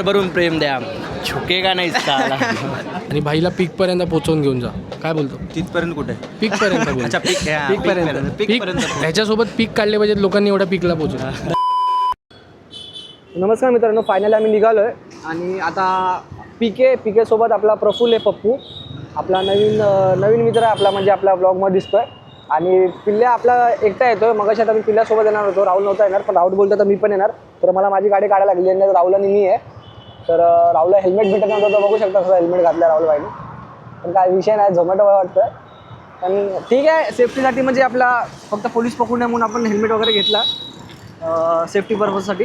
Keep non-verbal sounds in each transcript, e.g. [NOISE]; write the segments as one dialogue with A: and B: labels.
A: भरभरून प्रेम द्या. झुकेगा नाही
B: आणि भाईला पीक पर्यंत पोहोचवून घेऊन जा. काय बोलतो?
A: तिथपर्यंत कुठे?
B: पीक पर्यंत.
A: अच्छा, हा,
B: पीक पर्यंत पीक
A: पर्यंत.
B: ह्याच्यासोबत पीक काढले पाहिजेत लोकांनी एवढा पीकला पोहोचू
C: नमस्कार मित्रांनो फायनली आम्ही निघालो आहे आणि आता पीके पीकेसोबत आपला प्रफुल्ल आहे पप्पू. आपला नवीन अं, नवीन मित्र आहे आपला म्हणजे आपल्या ब्लॉगमध्ये दिसतोय. आणि पिल्ल्या आपला एकटा येतोय. मग आता मी पिल्ल्यासोबत येणार होतो. राहुल नव्हता येणार पण राहुल बोलतो तर मी पण येणार. तर मला माझी गाडी काढायला लागली आणि राहुल आणि मी आहे. तर राहुलला हेल्मेट भेटत नव्हतं तर बघू शकता कसं हेल्मेट घातलं राहुल भाईने. पण काय विषय नाही झोमॅटो वाटतं. पण ठीक आहे सेफ्टीसाठी म्हणजे आपला फक्त पोलीस पकडू नये म्हणून आपण हेल्मेट वगैरे घेतला सेफ्टी पर्पजसाठी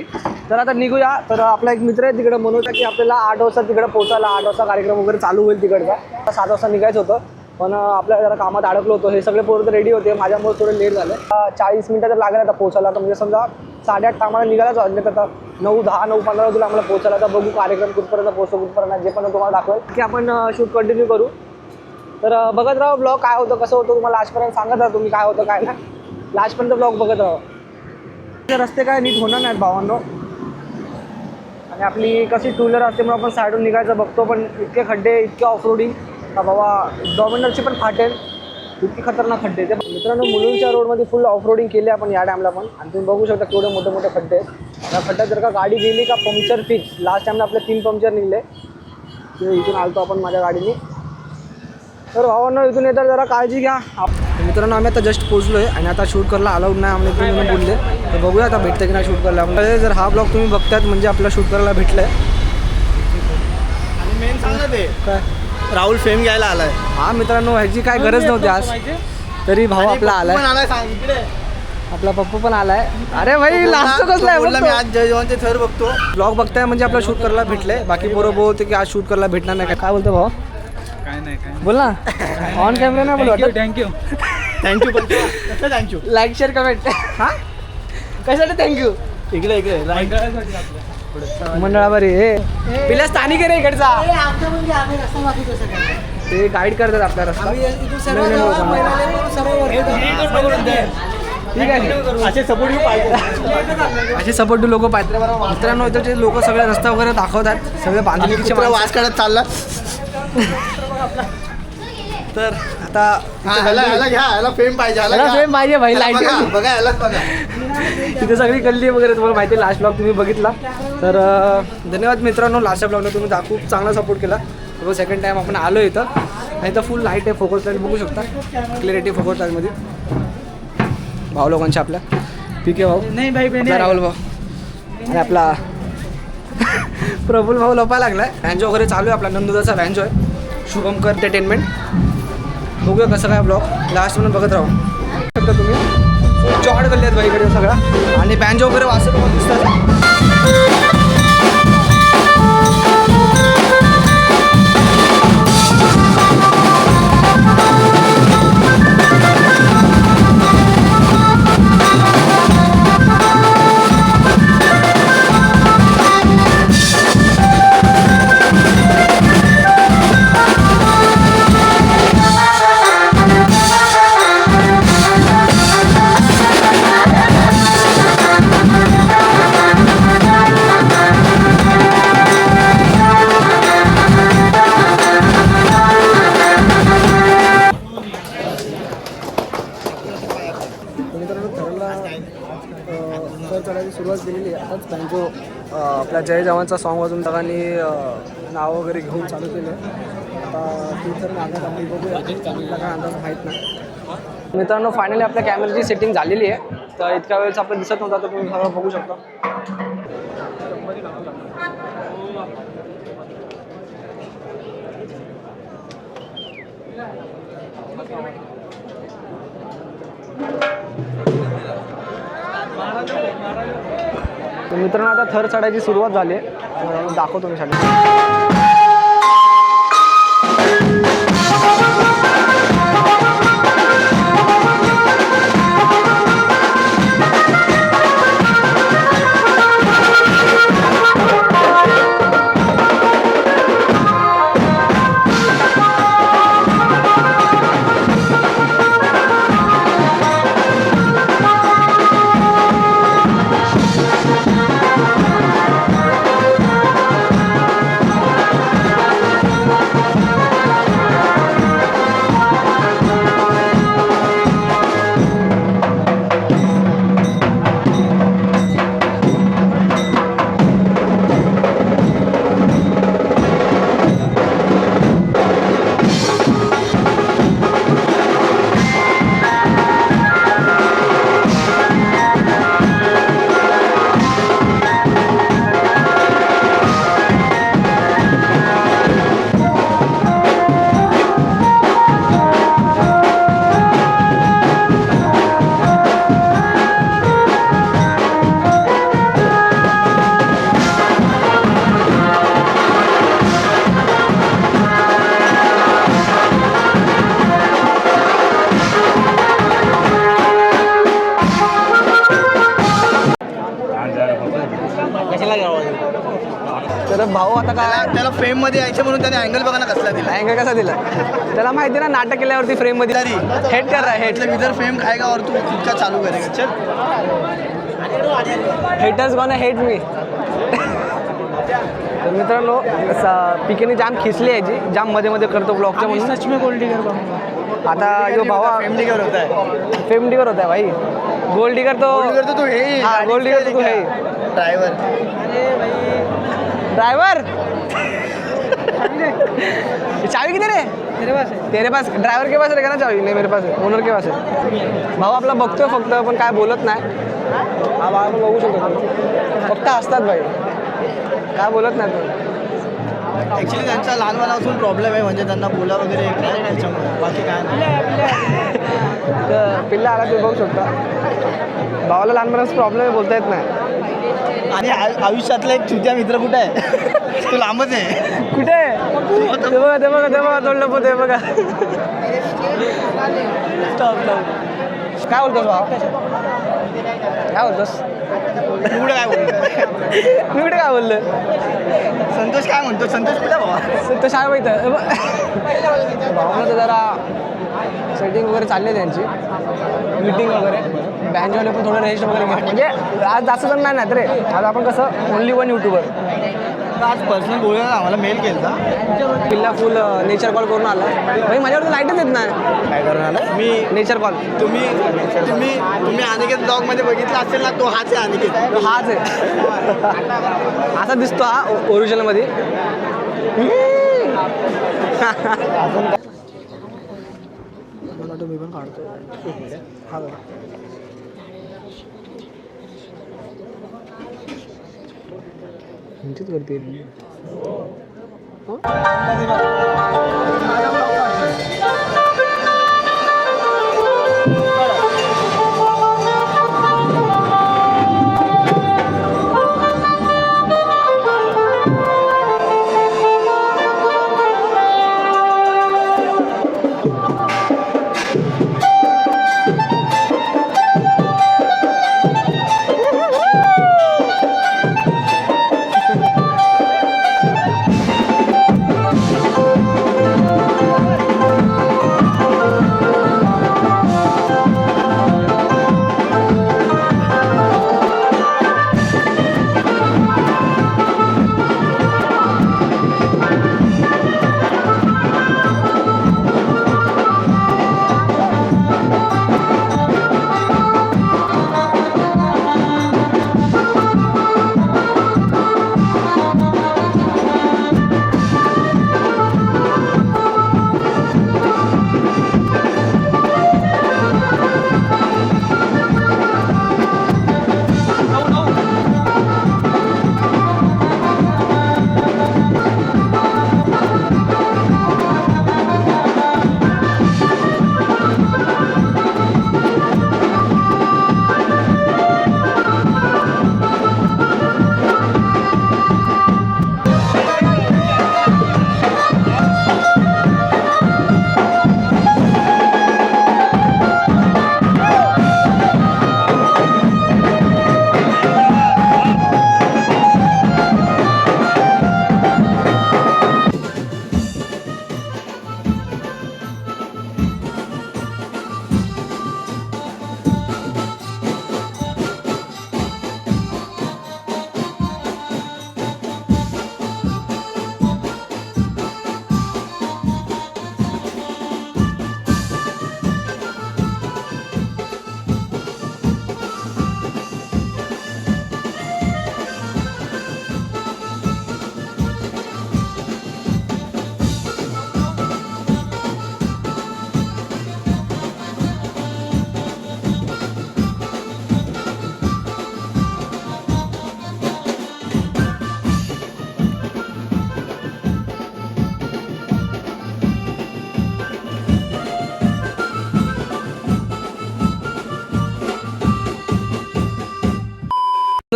C: तर आता निघूया. तर आपला एक मित्र आहे तिकडं म्हणत की आपल्याला आठ वाजता तिकडं पोहोचायला आठ वाजता कार्यक्रम वगैरे चालू होईल तिकडचा. आता सात वाजता निघायचं होतं. पण आपल्या जरा कामात अडकलो होतो. हे सगळे पोरं तर रेडी होते. माझ्यामुळे थोडं लेट झालं. चाळीस मिनटं तर लागेल आता पोहोचायला. तर म्हणजे समजा साडेआठ आम्हाला निघायलाच वाजले तर आता नऊ दहा नऊ पंधरा वाजता आम्हाला पोहोचायला. तर बघू कार्यक्रम कुठपर्यंत पोहोचतो कुठपर्यंत जे पण तुम्हाला दाखवेल. की आपण शूट कंटिन्यू करू. तर बघत राहा ब्लॉग काय होतं कसं होतं. तुम्हाला लास्टपर्यंत सांगत राहा तुम्ही काय होतं काय ना लास्टपर्यंत ब्लॉग बघत राहा. रस्ते काय नीट होणार नाहीत भावांनो. आणि आपली कशी टू व्हीलर असते म्हणून आपण साईडून निघायचं बघतो पण इतके खड्डे इतके ऑफ रोडिंग का बाबा डॉमिनरची पण फाटेल इतकी खतरनाक खड्डे ते मित्रांनो मुलुंडच्या रोडमध्ये फुल ऑफरोडिंग केली आपण या डॅमला पण. आणि तुम्ही बघू शकता केवढे मोठे मोठे खड्डे आहेत. या खड्ड्यात जर का गाडी गेली का पंक्चर फिक्स लास्ट टाइमला आपले तीन पंक्चर निघले. इथून आलतो आपण माझ्या गाडीने. तर भावांनो इथून येतात जरा काळजी घ्या. आप- मित्रांनो आम्ही आता जस्ट पोचलो आहे आणि आता शूट करायला अलाउड नाही इकडून येऊन बोलले. तर बघूया आता भेटतं की नाही शूट करायला. म्हणजे जर हा ब्लॉग तुम्ही बघतायत म्हणजे आपला शूट करायला भेटलं आहे
A: मेन सांगा ते.
C: काय?
A: राहुल फेम घ्यायला आलाय.
C: हा मित्रांनो ह्याची काय गरज नव्हती आज. तरी भाऊ आपला आलाय. आपला पप्पू पण आलाय. अरे भाई लास्ट कसला
A: बोलला मी
C: आहे
A: आज जय जवानचे थर बघतो.
C: ब्लॉग बघताय म्हणजे आपला शूट करायला भेटलंय बाकी बरोबर बोलते की आज शूट करायला भेटणार नाही. काय काय बोलतो भाऊ?
B: काय नाही काय
C: बोल ना. ऑन कॅमेरा नाही बोल
B: थँक्यू
A: थँक्यू पण thank you
C: like share comment हा? कशासाठी थँक्यू
A: इकडे इकडे.
C: मंडळावर हे स्थानिक आहे रे इकडचा. ते गाईड करतात आपला रस्ता. ठीक आहे.
A: असे सपोर्ट पाहिजे
C: असे सपोर्ट लोक पाहिजे मित्रांनो इथे लोक सगळे रस्ता वगैरे दाखवतात सगळे बांधणीचे
A: कुत्रा वास काढत चालला.
C: तर आता
A: हा, ह्याला ह्याला घ्या ह्याला फेम पाहिजे ह्याला
C: ह्याला
A: घ्या.
C: fame पाहिजे भाई,
A: ह्याला
C: lighting.
A: बघा, बघा ह्यालाच बघा.
C: तिथे सगळी गल्ली वगैरे तुम्हाला माहिती लास्ट ब्लॉग तुम्ही बघितला. तर धन्यवाद मित्रांनो लास्ट ब्लॉगला तुम्ही खूप चांगला सपोर्ट केला. सेकंड टाइम आपण आलो इथं. आणि इथं फुल लाइट आहे फोकस लाइट बघू शकता. क्लिअरिटी फोकस लाईटमध्ये भाऊ लोकांच्या आपल्या. ठीक आहे भाऊ.
B: नाही भाई
C: राहुल भाऊ. आणि आपला [LAUGHS] प्रफुल भाऊ लपा लागलाय. व्हॅन्जो वगैरे चालू आहे आपला नंदुदाचा व्हॅन्जो आहे शुभमकर एंटरटेनमेंट बघूया कसं काय ब्लॉग लास्ट म्हणून बघत राहू. शकता तुम्ही? चॉड गल्ली बाईकडे सगळा. आणि बँजो वगैरे वाचत दिसतात. आपल्या सॉन्ग वाजून सगळ्यांनी नाव वगैरे घेऊन चालू केलं. आता ती तर मागत बघूया. आपल्याला काय अंदाज माहीत नाही. मित्रांनो फायनली आपल्या कॅमेऱ्याची सेटिंग झालेली आहे. तर इतक्या वेळेस आपलं दिसत नव्हता तर तुम्ही सगळं बघू शकता. तर मित्रांनो आता थर चढायची सुरुवात झाली आहे. दाखवतो मी
A: शाळेत त्याने अँगल बघा ना कसला दिला.
C: अँगल कसा दिला? त्याला माहिती ना नाटक केल्यावरती फ्रेममध्ये
A: तरी.
C: हेट कर रहा है हेट
A: विदर फेम खायगा और तू खुद का चालू करेगा चल.
C: हेटर्स गॉन हेट मी तर मित्रांनो पिकेने जाम खिचली आहे जी. जाममध्ये मध्ये करतो ब्लॉगच्या म्हणून.
B: सच में गोल्ड डिगर
C: आता यो भावा
A: फेम डिगर होता है
C: फेम डिगर होता है भाई. गोल्ड डिगर तो
A: गोल्ड डिगर तो तू हे
C: हा, गोल्ड डिगर तो तू है.
A: ड्रायव्हर
C: ड्राइवर चाबी किधर है? तेरे पास है। तेरे पास ड्रायव्हर के पास रहेगा ना चाबी नाही मेरे पास आहे ओनर के पास आहे भाऊ आपला बघतोय फक्त पण काय बोलत नाही. हा भाऊ आपण बघू शकतो. फक्त हसतात भाई. काय बोलत नाही तो.
A: ऍक्च्युली त्यांचा लहानपणापासून प्रॉब्लेम आहे. म्हणजे त्यांना बोला वगैरे येत नाही त्याच्यामुळे. बाकी काय नाही.
C: तर पिल्ला आला ते बघू शकता. भावाला लहानपणापासून प्रॉब्लेम आहे बोलता येत नाही.
A: आणि आयुष्यातला एक चुत्या मित्र कुठे आहे? [LAUGHS] तो लांबच आहे.
C: कुठे आहे? ते बघा ते बघा ते बघा तोंड लपवते बघा. Stop, stop. काय बोलतोस भाव? काय बोलतोस?
A: कुठे काय बोलतो
C: मी कुठे काय बोललो?
A: संतोष काय म्हणतो? संतोष कुठे बाबा
C: तो शाळा माहिती भावना तर जरा सेटिंग वगैरे चालली आहे त्यांची. मीटिंग वगैरे. बँजवाले पण थोडं रेस्ट वगैरे म्हणजे आज जास्त जण नाही ना रे. आज आपण कसं ओनली वन युट्यूबर
A: आज पर्सनल बोलायला आम्हाला मेल केलता.
C: किल्ला फुल नेचर कॉल करून आला. भाई माझ्यावर लाईटच येत नाही.
A: काय करून आला? मी
C: नेचर कॉल
A: तुम्ही तुम्ही तुम्ही अनिकेत ब्लॉगमध्ये बघितला असेल ना तो हाच आहे अनिकेत
C: हाच आहे. असा दिसतो हा ओरिजिनलमध्ये [LAUGHS] मी पण काढतो हा बघा ह्यांचीच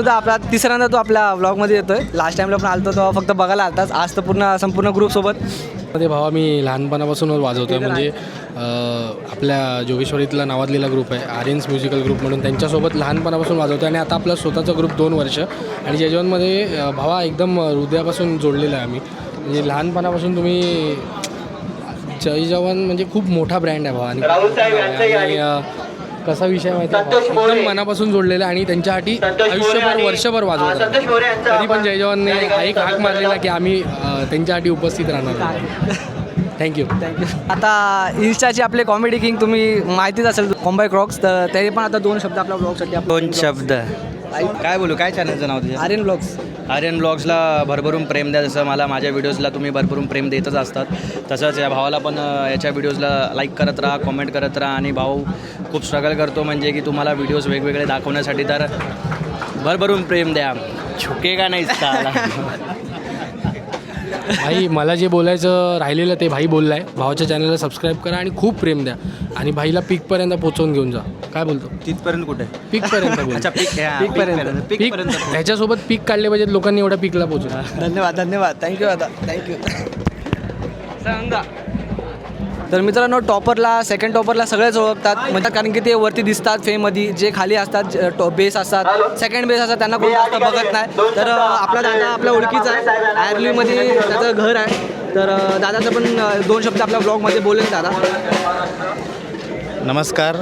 C: सुद्धा आपला तिसऱ्यांदा तो आपल्या ब्लॉगमध्ये येतोय. लास्ट टाइमला पण आलतो तो फक्त बघायला आलताच. आज तर पूर्ण संपूर्ण ग्रुपसोबत
B: ते भावा मी लहानपणापासूनच वाजवतो आहे म्हणजे आपल्या जोगेश्वरीतला नावाजलेला ग्रुप आहे. आर्यन्स म्युझिकल ग्रुप म्हणून त्यांच्यासोबत लहानपणापासून वाजवतो आणि आता आपला स्वतःचा ग्रुप दोन वर्ष. आणि जयजवानमध्ये अं, भावा एकदम हृदयापासून जोडलेला आहे आम्ही. म्हणजे लहानपणापासून तुम्ही जय जवान म्हणजे खूप मोठा ब्रँड आहे भावा. आणि कसा विषय माहिती आहे? एकदम मनापासून जोडलेला आणि त्यांच्यासाठी आयुष्यभर वर्षभर वाजवतो तरी पण जय जवानने हा एक हाक मारलेला की आम्ही अं, त्यांच्यासाठी उपस्थित राहणार थँक्यू
C: थँक्यू आता इन्स्टाचे आपले कॉमेडी किंग तुम्ही माहितीच असेल कॉम्बाय क्रॉक्स तर ते पण आता दोन शब्द आपल्या ब्लॉगसाठी
D: दोन शब्द. काय बोलू? काय चॅनलचं नाव तुझं?
C: आर्यन ब्लॉग्स
D: आर्यन ब्लॉग्सला भरभरून प्रेम द्या जसं मला माझ्या व्हिडिओजला तुम्ही भरभरून प्रेम देतच असतात. तसंच या भावाला पण याच्या व्हिडिओजला लाईक करत राहा कॉमेंट करत राहा आणि भाऊ खूप स्ट्रगल करतो म्हणजे की तुम्हाला व्हिडिओज वेगवेगळे दाखवण्यासाठी तर भरभरून प्रेम द्या. झुकेगा नाही [LAUGHS]
B: भाई मला जे बोलायचं राहिलेलं ते भाई बोललं आहे भावाच्या चॅनलला सबस्क्राईब करा आणि खूप प्रेम द्या. आणि भाईला पीकपर्यंत पोचवून घेऊन जा. काय बोलतो?
D: तिथपर्यंत कुठे?
B: पीकपर्यंत बोल.
D: अच्छा पीक
C: पीकपर्यंत.
B: पीक ह्याच्यासोबत पीक काढले पाहिजेत लोकांनी एवढ्या पीकला पोचवलं
C: धन्यवाद धन्यवाद. थँक्यू दादा. थँक्यू तर मित्रांनो टॉपरला सेकंड टॉपरला सगळेच ओळखतात. म्हणजे कारण की ते वरती दिसतात फेममध्ये जे खाली असतात टॉप बेस असतात. सेकंड बेस असतात त्यांना कोण जास्त बघत नाही. तर आपला दादा आपल्या ओळखीचा आहे. आयर्लीमध्ये त्याचं घर आहे. तर दादाचं पण दोन शब्द आपल्या ब्लॉगमध्ये बोलेल दादा.
E: नमस्कार.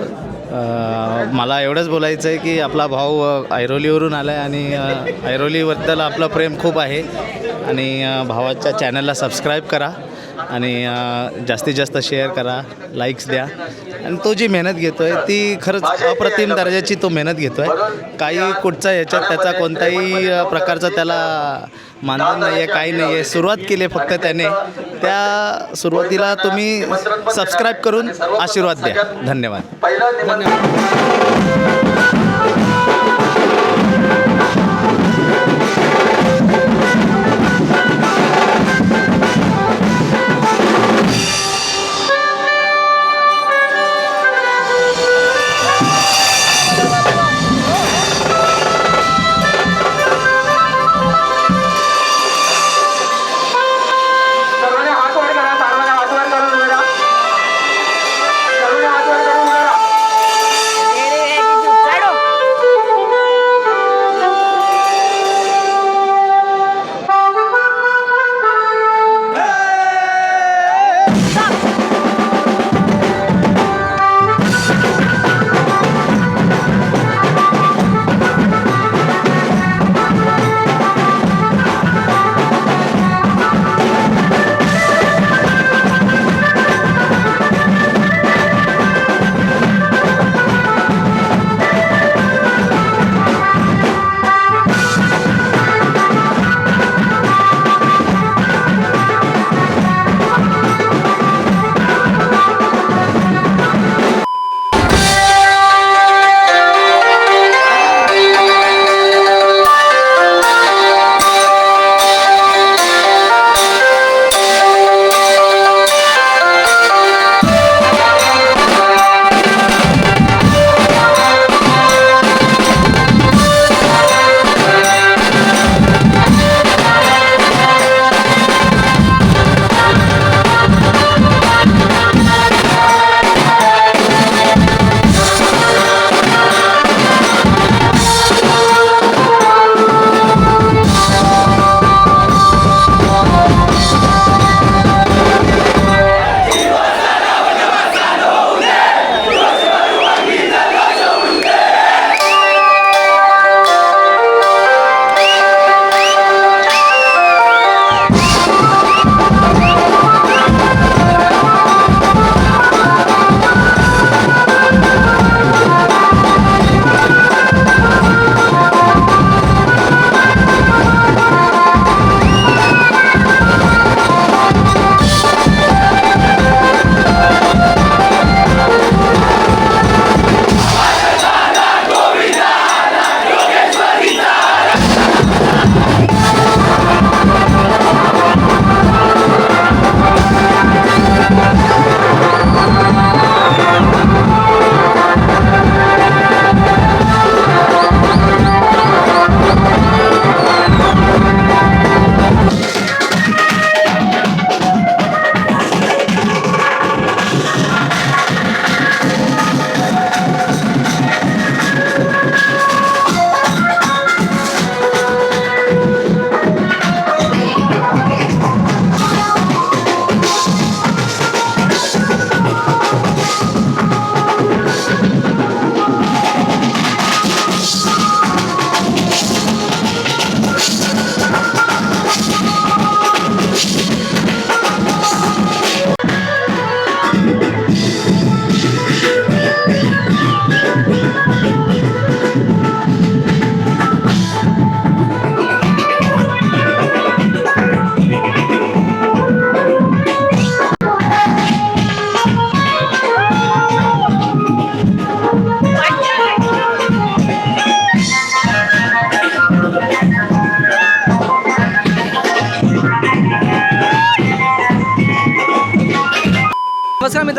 E: मला एवढंच बोलायचं आहे की आपला भाऊ ऐरोलीवरून आला आहे आणि ऐरोलीबद्दल आपलं प्रेम खूप आहे. आणि भावाच्या चॅनलला सबस्क्राईब करा. आणि जास्तीत जास्त शेअर करा लाईक्स द्या. आणि तो जी मेहनत घेतो आहे ती खरंच अप्रतिम दर्जाची तो मेहनत घेतो आहे काही कुठचा याच्यात त्याचा कोणताही प्रकारचा त्याला मानधन नाही आहे काही नाही आहे सुरुवात केली आहे फक्त त्याने. त्या सुरुवातीला तुम्ही सबस्क्राईब करून आशीर्वाद द्या. धन्यवाद.
F: धन्यवाद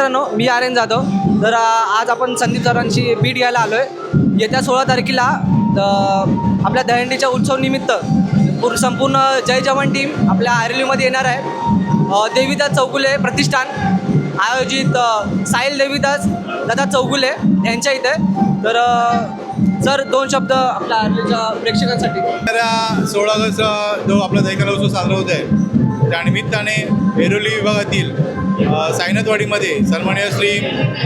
C: मित्रांनो मी आर्यन जाधव. तर आज आपण संदीप सरांची बीट घ्यायला आलो आहे येत्या सोळा तारखेला आपल्या दहंडीच्या उत्सवनिमित्त पूर संपूर्ण जय जवान टीम आपल्या आयर्लीमध्ये येणार आहे. देवीदास चौगुले प्रतिष्ठान आयोजित साहिल देवीदास दादा चौगुले यांच्या इथे. तर सर दोन शब्द आपल्या आर्लीच्या प्रेक्षकांसाठी.
G: सोळा ऑगस्ट जो आपला दैकाला उत्सव साजरा होत आहे त्या निमित्ताने विभागातील अ, सायनाथवाडीमध्ये श्री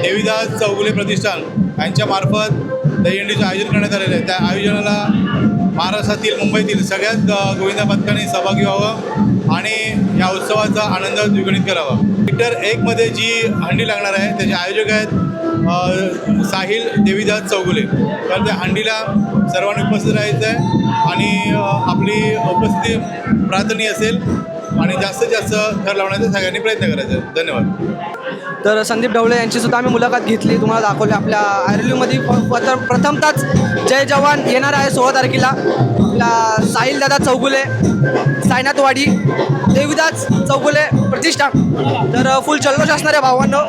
G: देवीदास चौगुले प्रतिष्ठान यांच्यामार्फत दहीहंडीचं आयोजन करण्यात आलेलं आहे. त्या आयोजनाला महाराष्ट्रातील मुंबईतील सगळ्यात गोविंदा पथकाने सहभागी व्हावं आणि या उत्सवाचा आनंद द्विगुणित करावा. सेक्टर एकमध्ये जी हंडी लागणार आहे त्याचे आयोजक आहेत साहिल देवीदास चौगुले. तर त्या हंडीला सर्वांनी उपस्थित राहायचं आहे आणि आपली उपस्थिती प्रार्थनीय असेल. आणि जास्तीत जास्त थर लावण्याचा सगळ्यांनी प्रयत्न करायचा. आहे धन्यवाद.
C: तर संदीप ढवळे यांची सुद्धा आम्ही मुलाखत घेतली. तुम्हाला दाखवली आपल्या आयर्लीमध्ये. प्रथम प्रथमतःच जय जवान येणार आहे सोळा तारखेला. आपला साहिल दादा चौगुले सायनाथवाडी देवीदास चौगुले प्रतिष्ठान तर फुल जल्लोष असणार आहे भावांनो.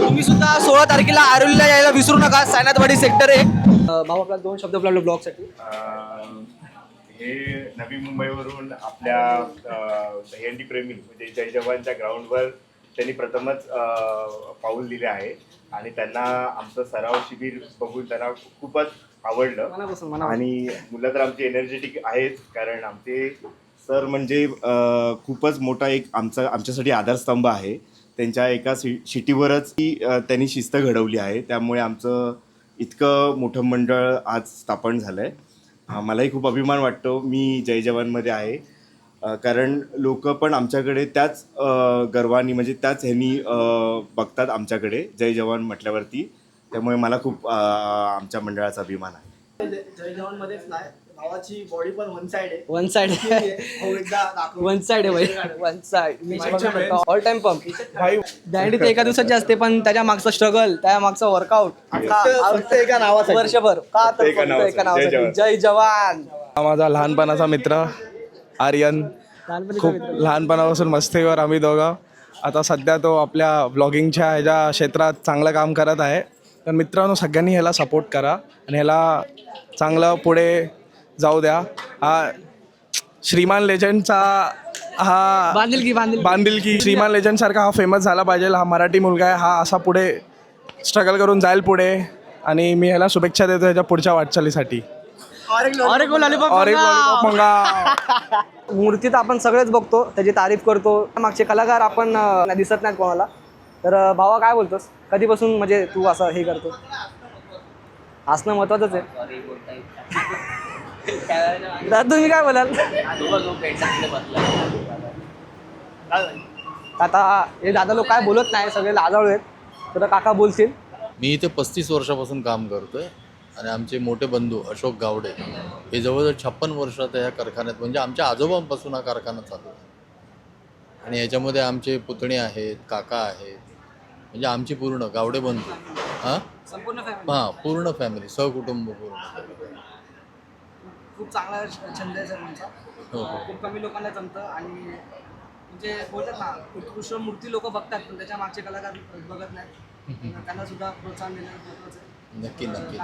C: तुम्ही सुद्धा सोळा तारखेला आयर्लीला यायला विसरू नका. सायनाथवाडी सेक्टर एक भाऊ आपला दोन शब्द आपल्या ब्लॉगसाठी
H: हे नवी मुंबईवरून आपल्या दहीहंडी प्रेमी म्हणजे जय जवानच्या ग्राउंडवर त्यांनी प्रथमच पाऊल दिले आहे. आणि त्यांना आमचं सराव शिबिर बघून त्यांना खूपच आवडलं. आणि मुलं तर आमची एनर्जेटिक आहेत कारण आमचे सर म्हणजे खूपच मोठा एक आमचा आमच्यासाठी आधारस्तंभ आहे. त्यांच्या एका सि शिटीवरच ती अ, त्यांनी शिस्त घडवली आहे. त्यामुळे आमचं इतकं मोठं मंडळ आज स्थापन झालं आहे मलाही खूप अभिमान वाटतो. मी जय जवानमध्ये आहे. अ, कारण लोक पण आमच्याकडे त्याच अ, गर्वानी म्हणजे त्याच ह्यांनी अ, बघतात आमच्याकडे जय जवान म्हटल्यावरती. त्यामुळे मला खूप अ, आमच्या मंडळाचा अभिमान आहे.
A: जय जवान मध्येच नाही. भावाची बॉडी पण वन साइड आहे.
C: वन साइड वन साइड आहे भाई. One side all time pump दँडी तर एका दिवसाची असते पण त्याच्या मागचं स्ट्रगल त्या मागचं वर्कआउट
A: फक्त एका नावासाठी.
C: वर्षभर. का तर
H: एका
C: फक्त. एका
H: जय जवान.
C: जय जवान.
I: हा माझा लहानपणाचा मित्र आर्यन. खूप
C: मित्र.
I: लहानपणापासून मस्तीवर आम्ही दोघं. आता सध्या तो आपल्या ब्लॉगिंगच्या ह्याच्या क्षेत्रात चांगलं काम करत आहे. तर मित्रांनो सगळ्यांनी ह्याला सपोर्ट करा. आणि ह्याला चांगलं पुढे जाऊ द्या. हा श्रीमान लेजंडचा हा
C: बांधिलकी बांधिल
I: बांधिलकी. श्रीमान लेजंड सारखा हा फेमस झाला पाहिजे. हा मराठी मुलगा आहे. हा असा पुढे स्ट्रगल करून जाईल पुढे. आणि मी ह्याला शुभेच्छा देतो ह्याच्या पुढच्या वाटचालीसाठी.
C: अरे lollipop
I: और एक
C: मंगा.
I: लॉलीपॉप मंगा
C: मूर्ती तर आपण सगळेच बघतो. त्याची तारीफ करतो. मागचे कलाकार आपण अं, दिसत नाहीत कोणाला. तर अं, भावा काय बोलतोस? कधीपासून म्हणजे तू असं हे करतो? असणं महत्वाचंच आहे. दादा तुम्ही काय बोलाल? आता हे दादा लोक काय बोलत नाही सगळे लाजाळू आहेत. तर काका बोलतील.
J: मी इथे पस्तीस वर्षापासून काम करतोय आणि आमचे मोठे बंधू अशोक गावडे हे जवळजवळ छप्पन वर्षात या कारखान्यात म्हणजे आमच्या आजोबांपासून हा कारखाना चालू आहे. आणि याच्यामध्ये आमचे पुतणे आहेत काका आहेत म्हणजे आमची पूर्ण गावडे बंधू. हां?
C: संपूर्ण
J: हां पूर्ण फॅमिली सहकुटुंब पूर्ण.
C: खूप चांगला छंद आहे सर तुमचा
J: हो हो.
C: खूप कमी लोकांना जमतं आणि म्हणजे बोलतात ना उत्कृष्ट मूर्ती लोक बघतात पण त्याच्या मागचे कलाकार बघत नाही त्यांना सुद्धा प्रोत्साहन देणं महत्वाचं आहे.
J: नक्की नक्की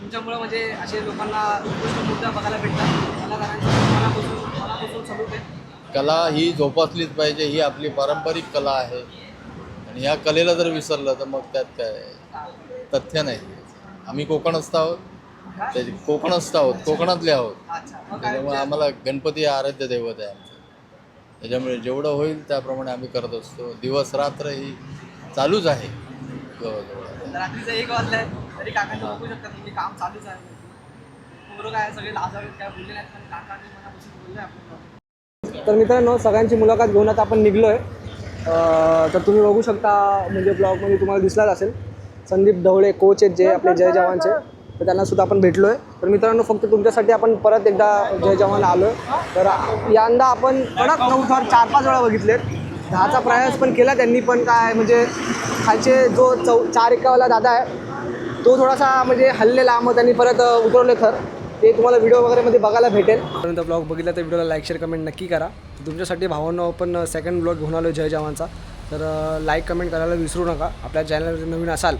C: तुमच्यामुळं म्हणजे असे लोकांना उत्कृष्ट मूर्त्या बघायला भेटतात. कलाकारांच्या मनापासून मनापासून सलूट आहे.
J: कला ही जोपासलीच पाहिजे ही आपली पारंपरिक कला आहे. आणि ह्या कलेला जर विसरलं तर मग त्यात काय? तथ्य नाही. आम्ही कोकणस्थ आहोत. त्याचे कोकणस्थ आहोत कोकणातले आहोत. त्याच्यामुळे आम्हाला गणपती आराध्य दैवत आहे आमचं. त्याच्यामुळे जेवढं होईल त्याप्रमाणे आम्ही करत असतो. दिवस रात्र ही चालूच आहे. जवळजवळ.
C: रात्रीचं एक वाजलंय तरी काकांचं बघू शकता तुम्ही काम चालूच आहे. पोरं काय सगळे लाजावेत काय बोलले नाहीत पण काकांनी मनापासून बोलले आपल्याला तर मित्रांनो सगळ्यांची मुलाखत घेऊन आता आपण निघलो आहे तर तुम्ही बघू शकता म्हणजे ब्लॉगमध्ये तुम्हाला दिसलाच असेल. संदीप ढवळे कोच आहेत जे आपले जय जवानचे. तर त्यांना सुद्धा आपण भेटलो आहे तर मित्रांनो फक्त तुमच्यासाठी आपण परत एकदा जय जवान आलो आहे तर यंदा आपण कडक नऊ थर चार पाच वेळा बघितलेत. दहाचा प्रयास पण केला त्यांनी पण काय म्हणजे खालचे जो चौ चार एकावाला दादा आहे तो थोडासा म्हणजे हल्लेला मग त्यांनी परत उतरवले खर ते तुम्हाला व्हिडिओ वगैरेमध्ये बघायला भेटेल. परंतु ब्लॉग बघितला तर व्हिडिओला लाईक शेअर कमेंट नक्की करा. तुमच्यासाठी भावांनो आपण सेकंड ब्लॉग घेऊन आलो जय जवानचा. तर लाईक कमेंट करायला विसरू नका. आपल्या चॅनलवर नवीन असाल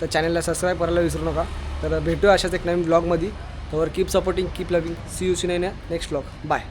C: तर चॅनलला सबस्क्राईब करायला विसरू नका. तर भेटूया अशाच एक नवीन ब्लॉगमध्ये तर keep supporting keep loving see you see नाही नेक्स्ट ब्लॉग बाय